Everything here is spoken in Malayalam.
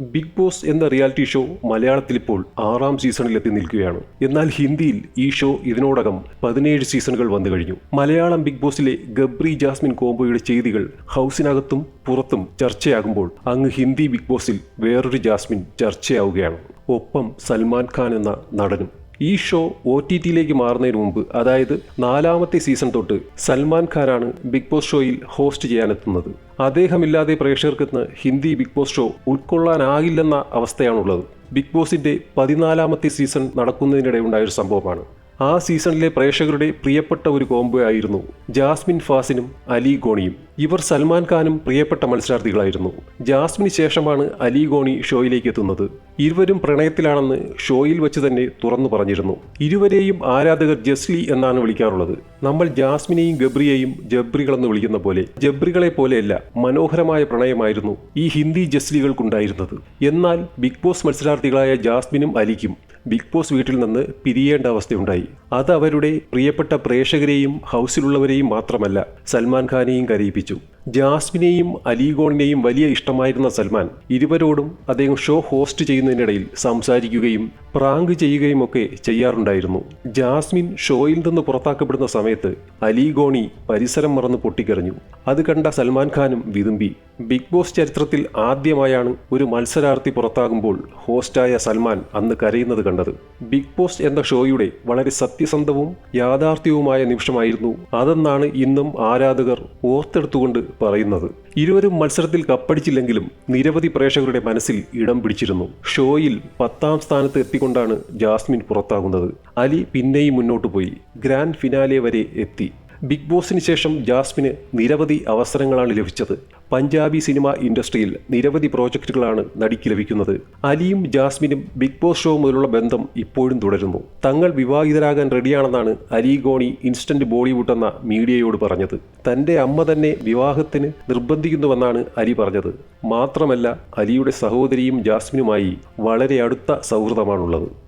ബിഗ് ബോസ് എന്ന റിയാലിറ്റി ഷോ മലയാളത്തിൽ ഇപ്പോൾ ആറാം സീസണിലെത്തി നിൽക്കുകയാണ്. എന്നാൽ ഹിന്ദിയിൽ ഈ ഷോ ഇതിനോടകം പതിനേഴ് സീസണുകൾ വന്നു കഴിഞ്ഞു. മലയാളം ബിഗ് ബോസിലെ ഗബ്രി ജാസ്മിൻ കോംബോയുടെ ചെയ്തികൾ ഹൗസിനകത്തും പുറത്തും ചർച്ചയാകുമ്പോൾ അങ്ങ് ഹിന്ദി ബിഗ് ബോസിൽ വേറൊരു ജാസ്മിൻ ചർച്ചയാവുകയാണ്. ഒപ്പം സൽമാൻ ഖാൻ എന്ന നടനും. ഈ ഷോ ഒ ടി ടിയിലേക്ക് മാറുന്നതിന് മുമ്പ് അതായത് നാലാമത്തെ സീസൺ തൊട്ട് സൽമാൻ ഖാനാണ് ബിഗ് ബോസ് ഷോയിൽ ഹോസ്റ്റ് ചെയ്യാനെത്തുന്നത്. അദ്ദേഹമില്ലാതെ പ്രേക്ഷകർക്കെന്ന് ഹിന്ദി ബിഗ് ബോസ് ഷോ ഉൾക്കൊള്ളാനാകില്ലെന്ന അവസ്ഥയാണുള്ളത്. ബിഗ് ബോസിന്റെ പതിനാലാമത്തെ സീസൺ നടക്കുന്നതിനിടെ ഉണ്ടായൊരു സംഭവമാണ്. ആ സീസണിലെ പ്രേക്ഷകരുടെ പ്രിയപ്പെട്ട ഒരു കോംബോ ആയിരുന്നു ജാസ്മിൻ ഫാസിനും അലി ഗോണിയും. ഇവർ സൽമാൻ ഖാനും പ്രിയപ്പെട്ട മത്സരാർത്ഥികളായിരുന്നു. ജാസ്മിന് ശേഷമാണ് അലി ഗോണി ഷോയിലേക്ക് എത്തുന്നത്. ഇരുവരും പ്രണയത്തിലാണെന്ന് ഷോയിൽ വെച്ച് തന്നെ തുറന്നു പറഞ്ഞിരുന്നു. ഇരുവരെയും ആരാധകർ ജസ്ലി എന്നാണ് വിളിക്കാറുള്ളത്. നമ്മൾ ജാസ്മിനെയും ഗബ്രിയെയും ജബ്രികളെന്ന് വിളിക്കുന്ന പോലെ ജബ്രികളെ പോലെയല്ല മനോഹരമായ പ്രണയമായിരുന്നു ഈ ഹിന്ദി ജസ്ലികൾക്കുണ്ടായിരുന്നത്. എന്നാൽ ബിഗ് ബോസ് മത്സരാർത്ഥികളായ ജാസ്മിനും അലിക്കും ബിഗ് ബോസ് വീട്ടിൽ നിന്ന് പിരിയേണ്ട അവസ്ഥയുണ്ടായി. അത് അവരുടെ പ്രിയപ്പെട്ട പ്രേക്ഷകരെയും ഹൗസിലുള്ളവരെയും മാത്രമല്ല സൽമാൻ ഖാനെയും കരയിപ്പിച്ചു. ജാസ്മിനെയും അലിഗോണിനെയും വലിയ ഇഷ്ടമായിരുന്ന സൽമാൻ ഇരുവരോടും അദ്ദേഹം ഷോ ഹോസ്റ്റ് ചെയ്യുന്നതിനിടയിൽ സംസാരിക്കുകയും പ്രാങ്ക് ചെയ്യുകയും ഒക്കെ ചെയ്യാറുണ്ടായിരുന്നു. ജാസ്മിൻ ഷോയിൽ നിന്ന് പുറത്താക്കപ്പെടുന്ന സമയത്ത് അലിഗോണി പരിസരം മറന്ന് പൊട്ടിക്കരഞ്ഞു അത് കണ്ട സൽമാൻ ഖാനും വിതുമ്പി. ബിഗ് ബോസ് ചരിത്രത്തിൽ ആദ്യമായാണ് ഒരു മത്സരാർത്ഥി പുറത്താകുമ്പോൾ ഹോസ്റ്റായ സൽമാൻ അന്ന് കരയുന്നത് കണ്ടത്. ബിഗ് ബോസ് എന്ന ഷോയുടെ വളരെ സത്യസന്ധവും യാഥാർത്ഥ്യവുമായ നിമിഷമായിരുന്നു അതെന്നാണ് ഇന്നും ആരാധകർ ഓർത്തെടുത്തുകൊണ്ട് പറയുന്നത്. ഇരുവരും മത്സരത്തിൽ കപ്പടിച്ചില്ലെങ്കിലും നിരവധി പ്രേക്ഷകരുടെ മനസ്സിൽ ഇടം പിടിച്ചിരുന്നു. ഷോയിൽ പത്താം സ്ഥാനത്ത് എത്തിക്കൊണ്ടാണ് ജാസ്മിൻ പുറത്താകുന്നത്. അലി പിന്നെയും മുന്നോട്ട് പോയി. ഗ്രാൻഡ് ഫിനാലെ വരെ എത്തി. ബിഗ് ബോസിന് ശേഷം ജാസ്മിന് നിരവധി അവസരങ്ങളാണ് ലഭിച്ചത്. പഞ്ചാബി സിനിമ ഇൻഡസ്ട്രിയിൽ നിരവധി പ്രോജക്റ്റുകളാണ് നടിക്ക് ലഭിക്കുന്നത്. അലിയും ജാസ്മിനും ബിഗ് ബോസ് ഷോ മുതലുള്ള ബന്ധം ഇപ്പോഴും തുടരുന്നു. തങ്ങൾ വിവാഹിതരാകാൻ റെഡിയാണെന്നാണ് അലി ഗോണി ഇൻസ്റ്റന്റ് ബോളിവുഡ് എന്ന മീഡിയയോട് പറഞ്ഞത്. തന്റെ അമ്മ തന്നെ വിവാഹത്തിന് നിർബന്ധിക്കുന്നുവെന്നാണ് അലി പറഞ്ഞത്. മാത്രമല്ല അലിയുടെ സഹോദരിയും ജാസ്മിനുമായി വളരെ അടുത്ത സൗഹൃദമാണുള്ളത്.